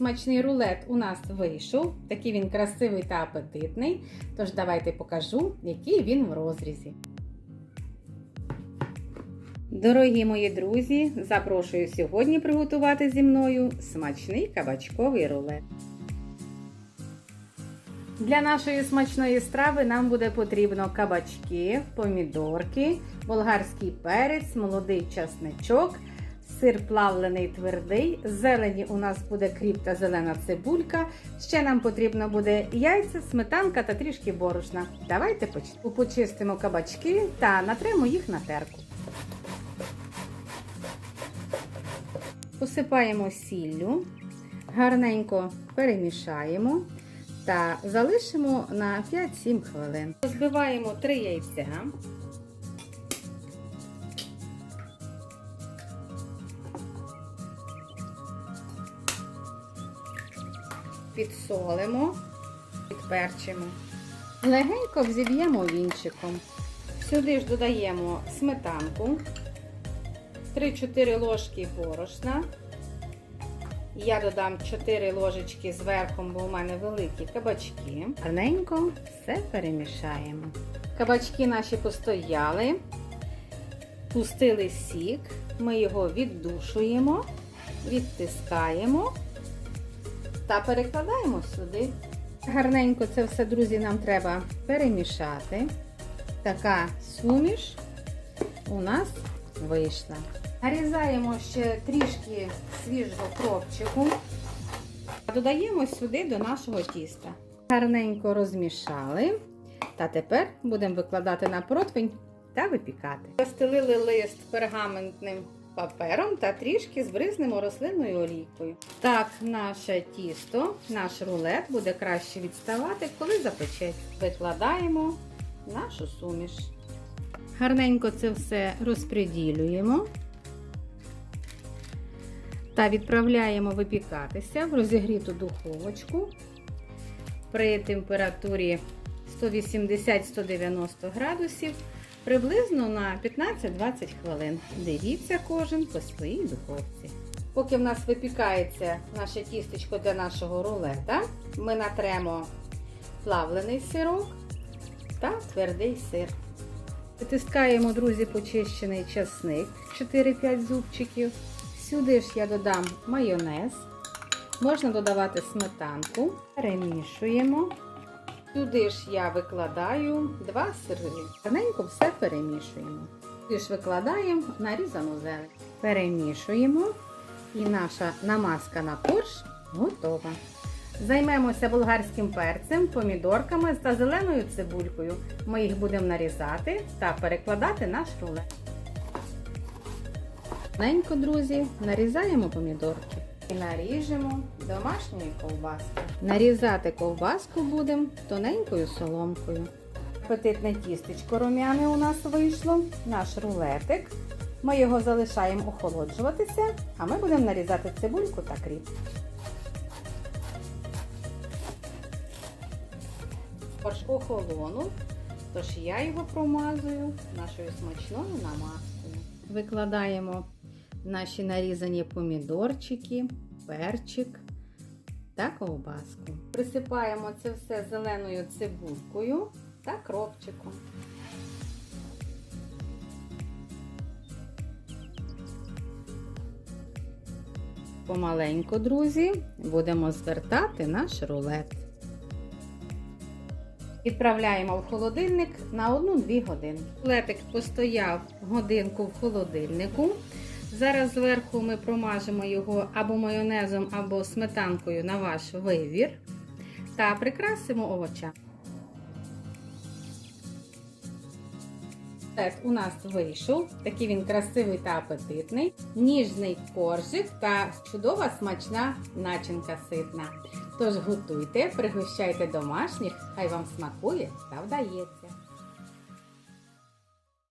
смачний рулет у нас вийшов. Такий він красивий та апетитний. Тож давайте покажу, який він в розрізі. Дорогі мої друзі, запрошую сьогодні приготувати зі мною смачний кабачковий рулет. Для нашої смачної страви нам буде потрібно кабачки, помідорки, болгарський перець, молодий часничок, сир плавлений твердий, зелені у нас буде кріп та зелена цибулька. Ще нам потрібно буде яйця, сметанка та трішки борошна. Давайте поч- почистимо кабачки та натремо їх на терку. Посипаємо сіллю, гарненько перемішаємо та залишимо на 5-7 хвилин. Збиваємо 3 яйця. Підсолимо, підперчимо. Легенько взіб'ємо вінчиком. Сюди ж додаємо сметанку, 3-4 ложки борошна. Я додам 4 ложечки зверху, бо у мене великі кабачки. Гарненько все перемішаємо. Кабачки наші постояли, пустили сік, ми його віддушуємо, відтискаємо та перекладаємо сюди. Гарненько це все, друзі, нам треба перемішати. Така суміш у нас вийшла. Нарізаємо ще трішки свіжого кропчику. Додаємо сюди до нашого тіста. Гарненько розмішали. Та тепер будемо викладати на противень та випікати. Застелили лист пергаментним папером та трішки збризнемо рослинною олійкою. Так, наше тісто, наш рулет буде краще відставати, коли запечеться. Викладаємо нашу суміш. Гарненько це все розподілюємо та відправляємо випікатися в розігріту духовочку при температурі 180-190 градусів приблизно на 15-20 хвилин. Дивіться кожен по своїй духовці. Поки в нас випікається наше тістечко для нашого рулета, ми натремо плавлений сирок та твердий сир. Витискаємо, друзі, почищений часник 4-5 зубчиків. Сюди ж я додам майонез. Можна додавати сметанку. Перемішуємо. Сюди ж я викладаю два сири. Гарненько все перемішуємо. Сюди ж викладаємо нарізану зелень. Перемішуємо. І наша намазка на корж готова. Займемося болгарським перцем, помідорками та зеленою цибулькою. Ми їх будемо нарізати та перекладати наш рулет. Ненько, друзі, нарізаємо помідорки і наріжемо домашньої ковбаски. Нарізати ковбаску будемо тоненькою соломкою. Апетитне тістечко рум'яне у нас вийшло, наш рулетик. Ми його залишаємо охолоджуватися, а ми будемо нарізати цибульку та кріп. Фарш охолонув, тож я його промазую нашою смачною намазкою. Викладаємо наші нарізані помідорчики, перчик та ковбаску. Присипаємо це все зеленою цибулькою та кропчиком. Помаленьку, друзі, будемо звертати наш рулет. Відправляємо в холодильник на 1-2 години. Рулетик постояв годинку в холодильнику. Зараз зверху ми промажемо його або майонезом, або сметанкою на ваш вибір та прикрасимо овочами. Рулет у нас вийшов, такий він красивий та апетитний, ніжний коржик та чудова смачна начинка ситна. Тож готуйте, пригощайте домашніх, хай вам смакує та вдається.